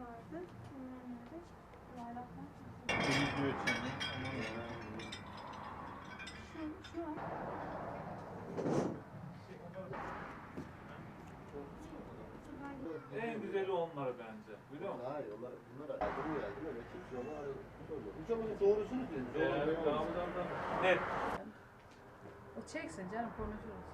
vardı. Bunlar nerede? Yuvarlaklar. Temizli ölçümlü. Şu, şu var. En güzeli onları bence. Biliyor musun? Hayır, onlar, bunlar ayrılıyor yani değil mi? Kimse onu arıyor. Hocam bunu doğrusunu dediniz. Evet, doğrudan da net. O çeksin canım, konuşuruz.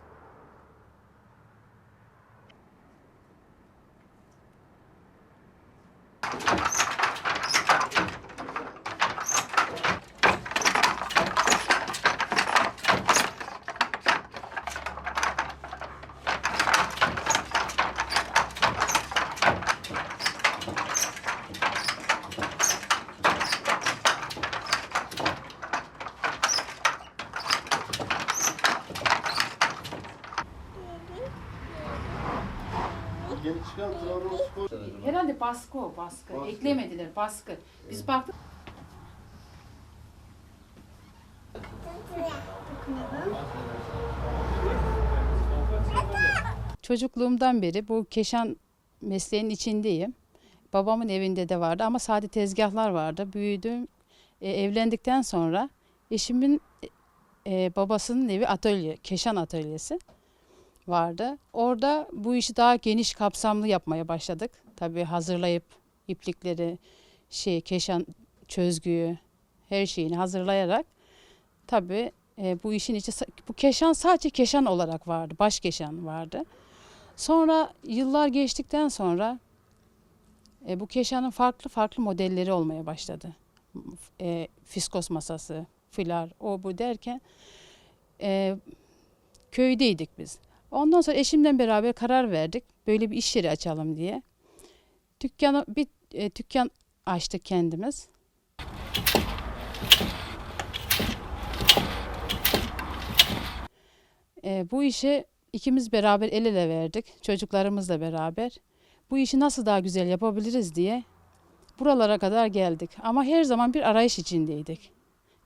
Çıkan Trabzonspor. Herhalde baskı o baskı. Baskı. Eklemediler baskı. Biz baktık. Çocukluğumdan beri bu keşan mesleğinin içindeyim. Babamın evinde de vardı ama sade tezgahlar vardı. Büyüdüm. E, evlendikten sonra eşimin e, babasının evi atölye, keşan atölyesi vardı. Orada bu işi daha geniş kapsamlı yapmaya başladık. Tabii hazırlayıp iplikleri, şey keşan çözgüyü, her şeyini hazırlayarak tabii e, bu işin içi bu keşan sadece keşan olarak vardı. Baş keşan vardı. Sonra yıllar geçtikten sonra e, bu keşanın farklı farklı modelleri olmaya başladı. E, fiskos masası, filar, o bu derken e, köydeydik biz. Ondan sonra eşimle beraber karar verdik. Böyle bir iş yeri açalım diye. Dükkanı bir e, dükkan açtık kendimiz. E, bu işi ikimiz beraber el ele verdik. Çocuklarımızla beraber. Bu işi nasıl daha güzel yapabiliriz diye buralara kadar geldik. Ama her zaman bir arayış içindeydik.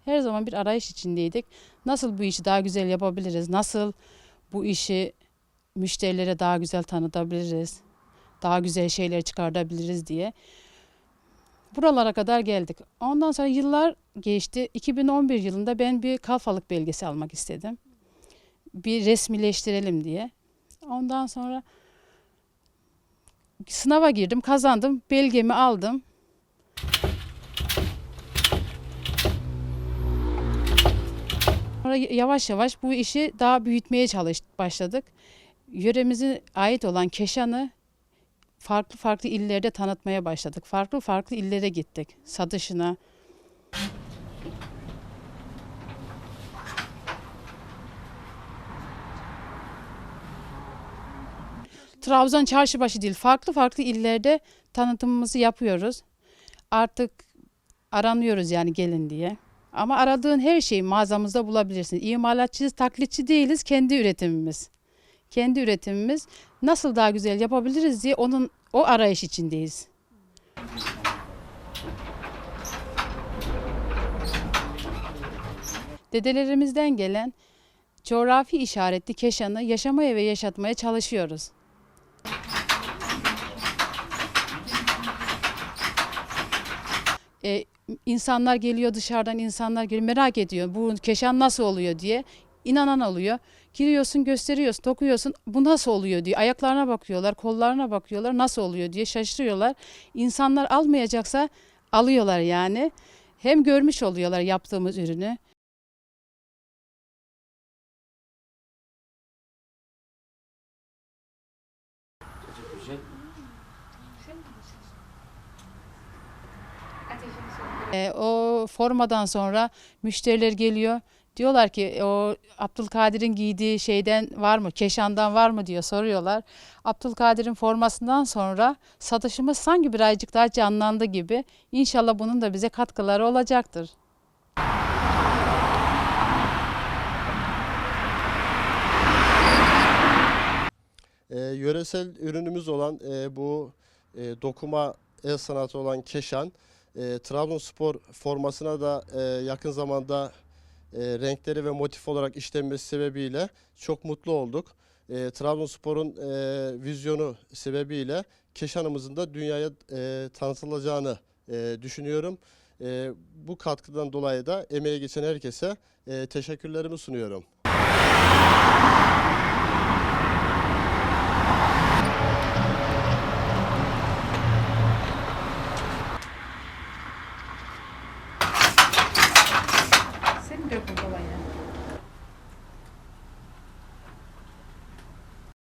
Her zaman bir arayış içindeydik. Nasıl bu işi daha güzel yapabiliriz? Nasıl bu işi müşterilere daha güzel tanıtabiliriz, daha güzel şeyler çıkartabiliriz diye buralara kadar geldik. Ondan sonra yıllar geçti. 2011 yılında ben bir kalfalık belgesi almak istedim. Bir resmileştirelim diye. Ondan sonra sınava girdim, kazandım, belgemi aldım. Sonra yavaş yavaş bu işi daha büyütmeye çalış başladık. Yöremize ait olan keşanı farklı farklı illerde tanıtmaya başladık. Farklı farklı illere gittik satışına. Trabzon çarşıbaşı değil, farklı farklı illerde tanıtımımızı yapıyoruz. Artık aranıyoruz yani gelin diye. Ama aradığın her şeyi mağazamızda bulabilirsin. İmalatçıyız, taklitçi değiliz, kendi üretimimiz. Kendi üretimimiz nasıl daha güzel yapabiliriz diye onun o arayış içindeyiz. Dedelerimizden gelen coğrafi işaretli keşanı yaşamaya ve yaşatmaya çalışıyoruz. e, insanlar geliyor dışarıdan insanlar geliyor merak ediyor bu keşan nasıl oluyor diye inanan oluyor. Giriyorsun gösteriyorsun dokuyorsun bu nasıl oluyor diye ayaklarına bakıyorlar kollarına bakıyorlar nasıl oluyor diye şaşırıyorlar. İnsanlar almayacaksa alıyorlar yani hem görmüş oluyorlar yaptığımız ürünü E, o formadan sonra müşteriler geliyor. Diyorlar ki o Abdülkadir'in giydiği şeyden var mı, Keşan'dan var mı diyor soruyorlar. Abdülkadir'in formasından sonra satışımız sanki birazcık daha canlandı gibi. İnşallah bunun da bize katkıları olacaktır. E, yöresel ürünümüz olan e, bu e, dokuma el sanatı olan keşan, e, Trabzonspor formasına da e, yakın zamanda e, renkleri ve motif olarak işlenmesi sebebiyle çok mutlu olduk. E, Trabzonspor'un e, vizyonu sebebiyle keşanımızın da dünyaya e, tanıtılacağını e, düşünüyorum. E, bu katkıdan dolayı da emeğe geçen herkese e, teşekkürlerimi sunuyorum.